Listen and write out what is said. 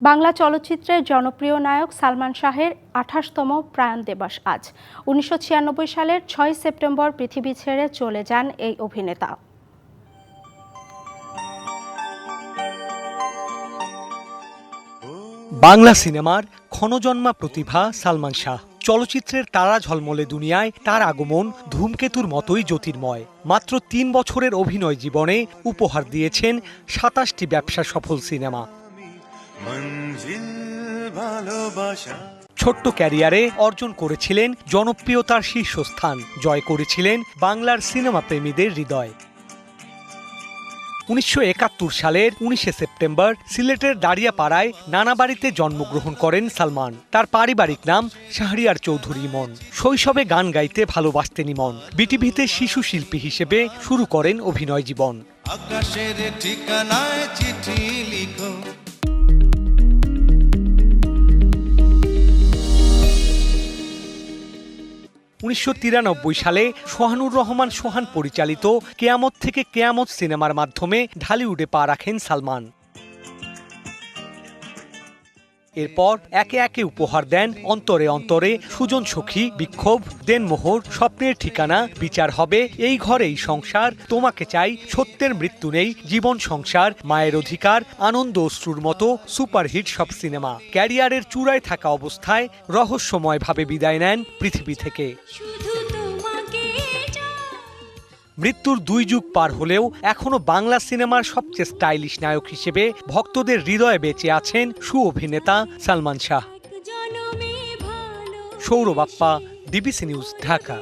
বাংলা চলচ্চিত্রের জনপ্রিয় নায়ক সালমান শাহের আঠাশতম প্রয়াণ দিবস আজ। উনিশশো ছিয়ানব্বই সালের ছয় সেপ্টেম্বর পৃথিবী ছেড়ে চলে যান এই অভিনেতা। বাংলা সিনেমার ক্ষণজন্মা প্রতিভা সালমান শাহ। চলচ্চিত্রের তারা ঝলমলে দুনিয়ায় তার আগমন ধূমকেতুর মতোই জ্যোতির্ময়। মাত্র তিন বছরের অভিনয় জীবনে উপহার দিয়েছেন সাতাশটি ব্যবসা সফল সিনেমা। ছোট্ট ক্যারিয়ারে অর্জন করেছিলেন জনপ্রিয়তার শীর্ষস্থান। জয় করেছিলেন বাংলার সিনেমা প্রেমীদের হৃদয়। উনিশশো একাত্তর সালের উনিশে সেপ্টেম্বর সিলেটের দাঁড়িয়াপাড়ায় নানা বাড়িতে জন্মগ্রহণ করেন সালমান। তার পারিবারিক নাম শাহরিয়ার চৌধুরী ইমন শৈশবে গান গাইতে ভালোবাসতেন ইমন। বিটিভিতে শিশু শিল্পী হিসেবে শুরু করেন অভিনয় জীবন। আকাশের ঠিকানায় চিঠি লিখো। উনিশশো তিরানব্বই সালে সোহানুর রহমান সোহান পরিচালিত কেয়ামত থেকে কেয়ামত সিনেমার মাধ্যমে ঢালিউডে পা রাখেন সালমান। এরপর একে একে উপহার দেন অন্তরে অন্তরে সুজন সখী, বিক্ষোভ, দেনমোহর, স্বপ্নের ঠিকানা, বিচার হবে, এই ঘরেই সংসার, তোমাকে চাই, সত্যের মৃত্যু নেই, জীবন সংসার, মায়ের অধিকার, আনন্দ অশ্রুর মতো, সুপারহিট সব সিনেমা। ক্যারিয়ারের চূড়ায় থাকা অবস্থায় রহস্যময়ভাবে বিদায় নেন পৃথিবী থেকে। মৃত্যুর দুই যুগ পার হলেও এখনও বাংলা সিনেমার সবচেয়ে স্টাইলিশ নায়ক হিসেবে ভক্তদের হৃদয়ে বেঁচে আছেন সু অভিনেতা Salman Shah. Sourav Appa DBC news Dhaka.